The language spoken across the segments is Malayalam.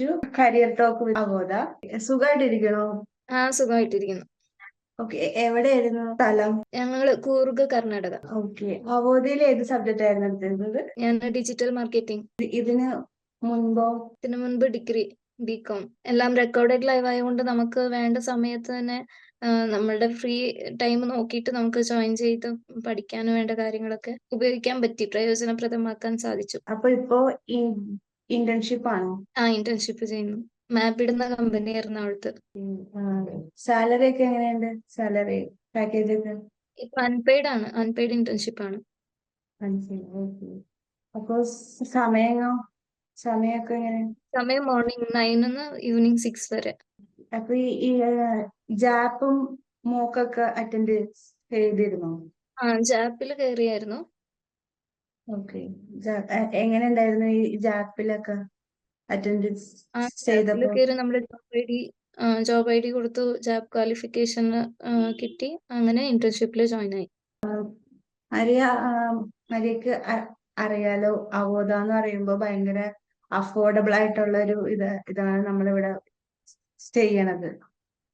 ടു കരിയർ ടോക്ക് വിത്ത് സുഖമായിട്ടിരിക്കണോ ആ സുഖമായിട്ടിരിക്കുന്നു. ഓക്കെ എവിടെയായിരുന്നു സ്ഥലം? ഞങ്ങൾ കൂർഗ് കർണാടക. ഓക്കെ അവോധയിൽ ഏത് സബ്ജക്റ്റ് ആയിരുന്നു എടുത്തിരുന്നത്? ഞാൻ ഡിജിറ്റൽ മാർക്കറ്റിംഗ്. ഇത് ഇതിന് മുൻപോ? ഇതിനു മുൻപ് ഡിഗ്രി ബികോം. എല്ലാം റെക്കോർഡഡ് ലൈവ് ആയതുകൊണ്ട് നമുക്ക് വേണ്ട സമയത്ത് തന്നെ നമ്മളുടെ ഫ്രീ ടൈം നോക്കിയിട്ട് നമുക്ക് ജോയിൻ ചെയ്ത് പഠിക്കാൻ വേണ്ട കാര്യങ്ങളൊക്കെ ഉപയോഗിക്കാൻ പറ്റി പ്രയോജനപ്രദമാക്കാൻ സാധിച്ചു. അപ്പൊ ഇപ്പോ ഇന്റേൺഷിപ്പ് ആണോ? ആ ഇന്റേൺഷിപ്പ് ചെയ്യുന്നു. മാപ്പ് ഇടുന്ന കമ്പനി ആയിരുന്നു അവിടുത്തെ. സാലറി ഒക്കെ എങ്ങനെയുണ്ട്? സാലറി പാക്കേജ് ഒക്കെ? ഇപ്പൊ അൺപെയ്ഡ് ആണ്. അൺപെയ്ഡ് ഇന്റേൺഷിപ്പ് ആണ്. അപ്പോ സമയങ്ങോ? സമയമൊക്കെ എങ്ങനെ? സമയം മോർണിംഗ് നയനിന്ന് ഈവനിങ് സിക്സ് വരെ. അപ്പൊ ഈ ജാപ്പും മോക്കൊക്കെ അറ്റൻഡ് ചെയ്തിരുന്നോ? ആ ജാപ്പിൽ കയറിയായിരുന്നു ഓക്കെ. എങ്ങനെ ഉണ്ടായിരുന്നു ഈ ജാപ്പിലൊക്കെ attendance job I D job I D കൊടുത്തു. ജാബ് ക്വാളിഫിക്കേഷൻ കിട്ടി. അങ്ങനെ ഇന്റേൺഷിപ്പിൽ ജോയിൻ ആയി. മരിയ മരിയക്ക് അറിയാലോ അവോധ എന്ന് പറയുമ്പോ ഭയങ്കര അഫോർഡബിൾ ആയിട്ടുള്ള ഒരു ഇത് ഇതാണ് നമ്മളിവിടെ ചെയ്യണത്.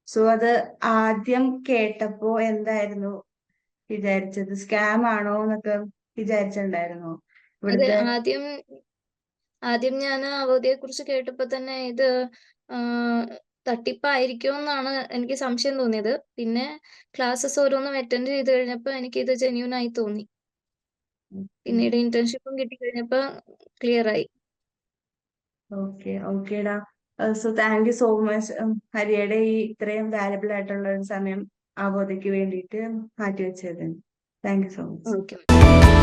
സോ അത് ആദ്യം കേട്ടപ്പോ എന്തായിരുന്നു വിചാരിച്ചത്? സ്കാം ആണോ എന്നൊക്കെ വിചാരിച്ചിട്ടുണ്ടായിരുന്നു. അതെ ആദ്യം ആദ്യം ഞാൻ അവധിയെ കുറിച്ച് കേട്ടപ്പോ തന്നെ ഇത് തട്ടിപ്പായിരിക്കും എന്നാണ് എനിക്ക് സംശയം തോന്നിയത്. പിന്നെ ക്ലാസ്സസ് ഓരോന്നും അറ്റൻഡ് ചെയ്ത് കഴിഞ്ഞപ്പോൾ എനിക്ക് ഇത് ജെന്യൂൻ ആയി തോന്നി. പിന്നീട് ഇന്റേൺഷിപ്പും കിട്ടി കഴിഞ്ഞപ്പോ ക്ലിയർ ആയി. ഓക്കെ ഓക്കേടാ. So thank you so much ഹരിയുടെ ഈ ഇത്രയും വാല്യബിൾ ആയിട്ടുള്ള ഒരു സമയം അവധിക്ക് വേണ്ടിയിട്ട് മാറ്റി വെച്ചതിന് thank you so much okay